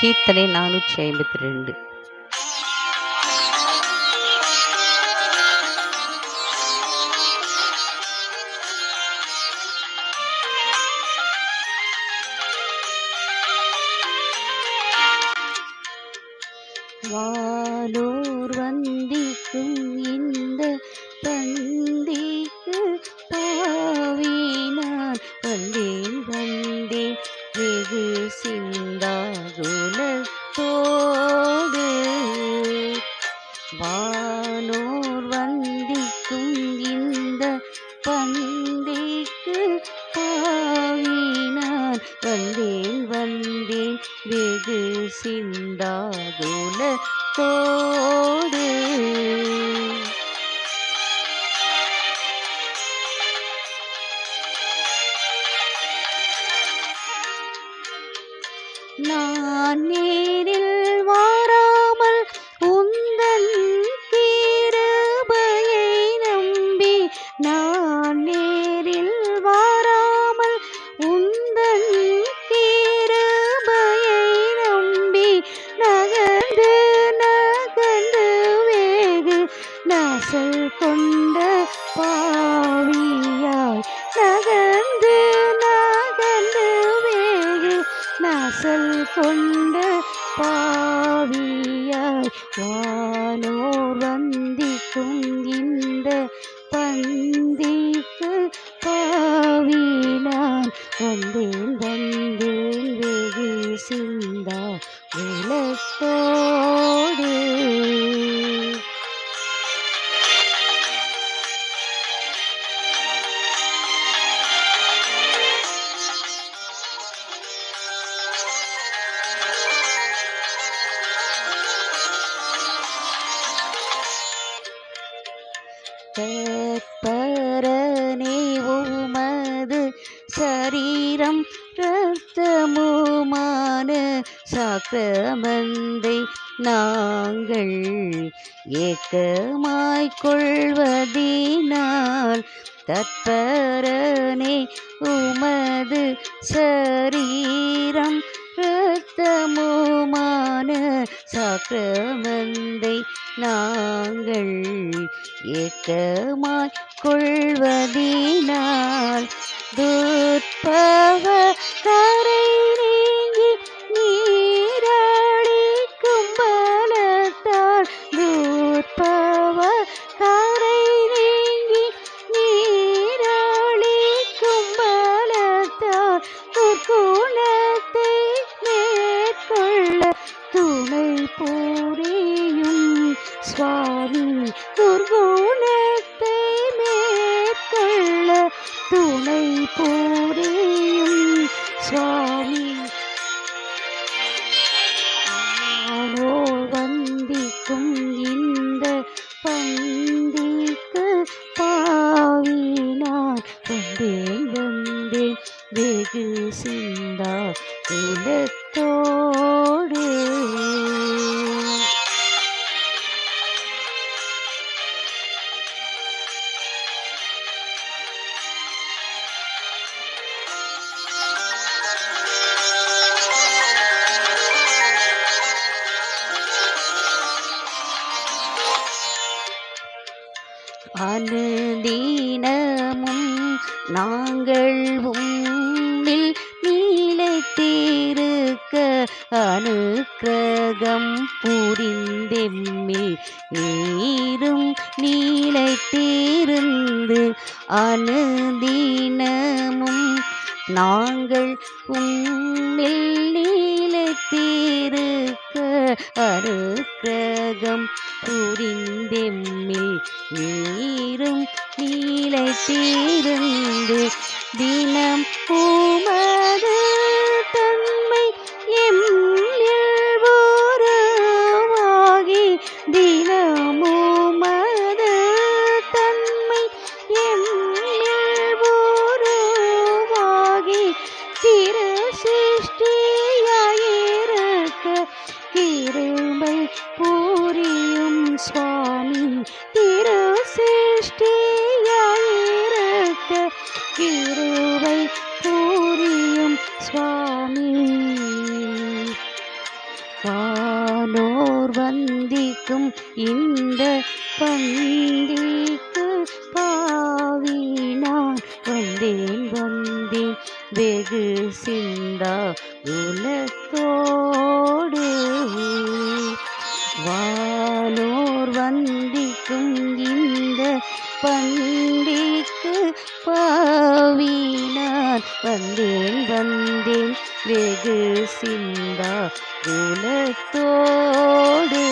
கீர்த்தனை நானூற்றி ஐம்பத்தி ரெண்டு வானோர் வெகு சிந்தாகுலத்தோடு நாசல் கொண்ட பாவியாய் வானோர் வந்திக்கும் இந்த பந்திக்கு பாவினான் வந்தேன் வந்தேன் வெகு சிந்தா கற்பரனே உமது சரீரம் இரத்தமுமான சாக்கிரமந்தை நாங்கள் ஏக்கமாய்க் கொள்வதினால் தற்பரனே உமது சரீரம் கொள்வதினால் துற்பவ துணை புரியும் சுவாமி. நானோ வந்திக்கும் இந்த பங்கு அனுதீனமும் நாங்கள் உன்னில் நீலைத்திருக்க அனுக்கிரகம் புரிந்தெம்மில் நீரும் நீலைத்திருந்து அனுதீனமும் நாங்கள் உன்னில் நீலைத்திருக்க அனுக்கிரகம் புரிந்தெம்மில் நீரும் நீலைத்திருந்து தினம் உமது தன்மை எம்மாகி தினம் கிருவை பூரியும் சுவாமி. வானோர் வந்திக்கும் இந்த பந்தி வந்தேன் வந்தேன். வெகு சிந்தா குலத்தோடு